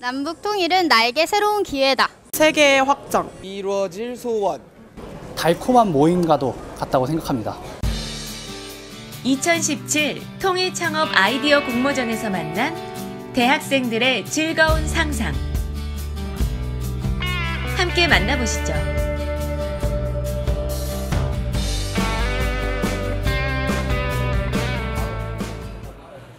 남북 통일은 나에게 새로운 기회다. 세계 확장. 이루어질 소원. 달콤한 모임과도 같다고 생각합니다. 2017 통일 창업 아이디어 공모전에서 만난 대학생들의 즐거운 상상. 함께 만나보시죠.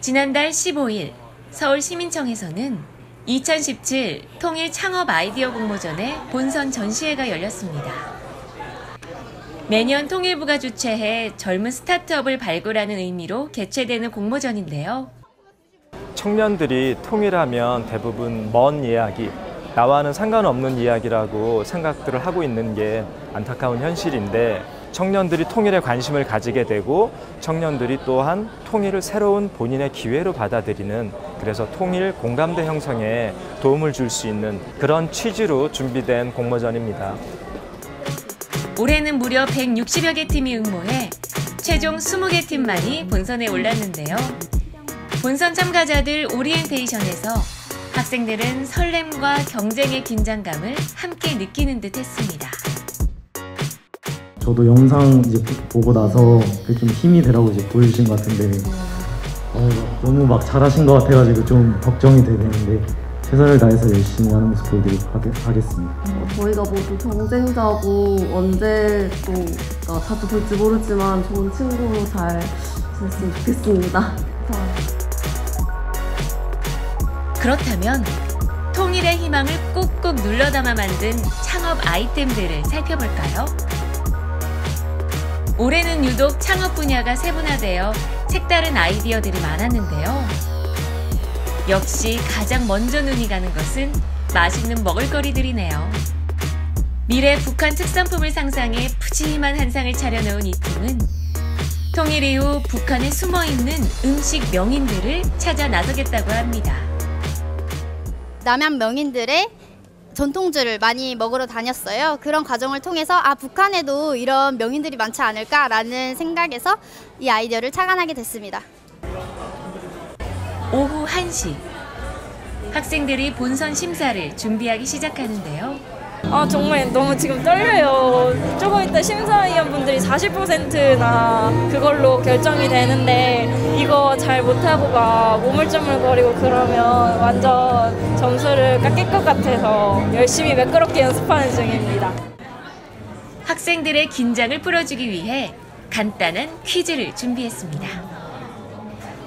지난달 15일 서울시민청에서는 2017 통일 창업 아이디어 공모전의 본선 전시회가 열렸습니다. 매년 통일부가 주최해 젊은 스타트업을 발굴하는 의미로 개최되는 공모전인데요. 청년들이 통일하면 대부분 먼 이야기, 나와는 상관없는 이야기라고 생각들을 하고 있는 게 안타까운 현실인데 청년들이 통일에 관심을 가지게 되고 청년들이 또한 통일을 새로운 본인의 기회로 받아들이는 그래서 통일 공감대 형성에 도움을 줄 수 있는 그런 취지로 준비된 공모전입니다. 올해는 무려 160여 개 팀이 응모해 최종 20개 팀만이 본선에 올랐는데요. 본선 참가자들 오리엔테이션에서 학생들은 설렘과 경쟁의 긴장감을 함께 느끼는 듯 했습니다. 저도 영상 이제 보고 나서 좀 힘이 되라고 이제 보여주신 것 같은데 어, 너무 막 잘하신 것 같아가지고 좀 걱정이 되는데 최선을 다해서 열심히 하는 모습 보여드리도록 하겠 습니다. 어, 저희가 모두 경쟁자고 언제 또 그러니까 자주 볼지 모르지만 좋은 친구로 잘 지냈으면 좋겠습니다. 그렇다면 통일의 희망을 꾹꾹 눌러 담아 만든 창업 아이템들을 살펴볼까요? 올해는 유독 창업 분야가 세분화되어 색다른 아이디어들이 많았는데요. 역시 가장 먼저 눈이 가는 것은 맛있는 먹을거리들이네요. 미래 북한 특산품을 상상해 푸짐한 한상을 차려놓은 이 팀은 통일 이후 북한에 숨어있는 음식 명인들을 찾아 나서겠다고 합니다. 남한 명인들의 전통주를 많이 먹으러 다녔어요. 그런 과정을 통해서 아 북한에도 이런 명인들이 많지 않을까라는 생각에서 이 아이디어를 착안하게 됐습니다. 오후 1시 학생들이 본선 심사를 준비하기 시작하는데요. 아 정말 너무 지금 떨려요. 조금 이따 심사위원분들이 40%나 그걸로 결정이 되는데 이거 잘 못하고 막 우물쭈물거리고 그러면 완전 점수를 깎일 것 같아서 열심히 매끄럽게 연습하는 중입니다. 학생들의 긴장을 풀어주기 위해 간단한 퀴즈를 준비했습니다.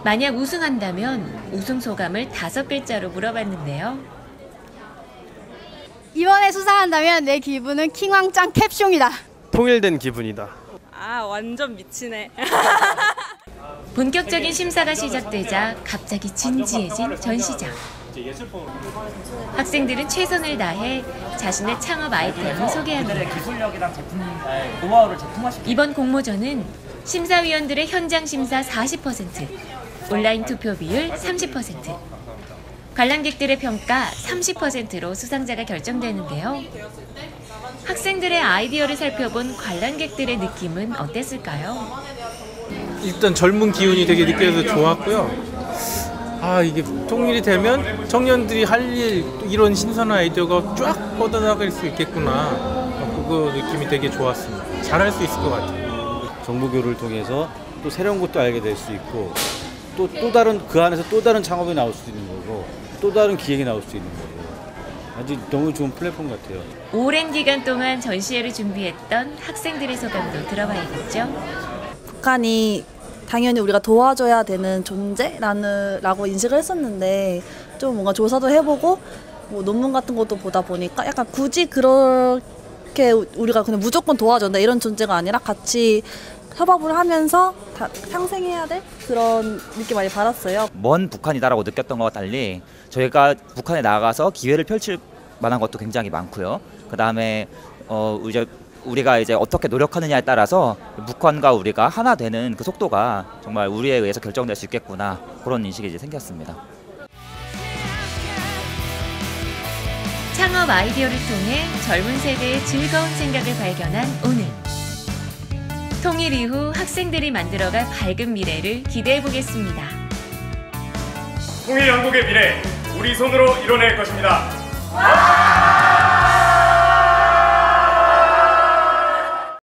만약 우승한다면 우승 소감을 다섯 글자로 물어봤는데요. 이번에 수상한다면 내 기분은 킹왕짱 캡숑이다. 통일된 기분이다. 아 완전 미치네. 본격적인 심사가 시작되자 갑자기 진지해진 전 시장. 학생들은 최선을 다해 자신의 창업 아이템을 소개합니다. 이번 공모전은 심사위원들의 현장 심사 40%, 온라인 투표 비율 30%, 관람객들의 평가 30%로 수상자가 결정되는데요. 학생들의 아이디어를 살펴본 관람객들의 느낌은 어땠을까요? 일단 젊은 기운이 되게 느껴져서 좋았고요. 아 이게 통일이 되면 청년들이 할 일 이런 신선한 아이디어가 쫙 뻗어나갈 수 있겠구나. 그거 느낌이 되게 좋았습니다. 잘할 수 있을 것 같아요. 정보교류를 통해서 또 새로운 것도 알게 될 수 있고 또 또 다른 그 안에서 또 다른 창업이 나올 수도 있는 거고 또 다른 기획이 나올 수 있는 거고 아주 너무 좋은 플랫폼 같아요. 오랜 기간 동안 전시회를 준비했던 학생들의 소감도 들어봐야겠죠. 북한이 당연히 우리가 도와줘야 되는 존재라는 라고 인식을 했었는데 좀 뭔가 조사도 해보고 뭐 논문 같은 것도 보다 보니까 약간 굳이 그렇게 우리가 그냥 무조건 도와준다 이런 존재가 아니라 같이 협업을 하면서 다 상생해야 될 그런 느낌 많이 받았어요. 먼 북한이다라고 느꼈던 것과 달리 저희가 북한에 나가서 기회를 펼칠 만한 것도 굉장히 많고요. 그 다음에 어 이제 우리가 이제 어떻게 노력하느냐에 따라서 북한과 우리가 하나 되는 그 속도가 정말 우리에 의해서 결정될 수 있겠구나 그런 인식이 이제 생겼습니다. 창업 아이디어를 통해 젊은 세대의 즐거운 생각을 발견한 오늘. 통일 이후 학생들이 만들어갈 밝은 미래를 기대해 보겠습니다. 통일 영국의 미래, 우리 손으로 이뤄낼 것입니다.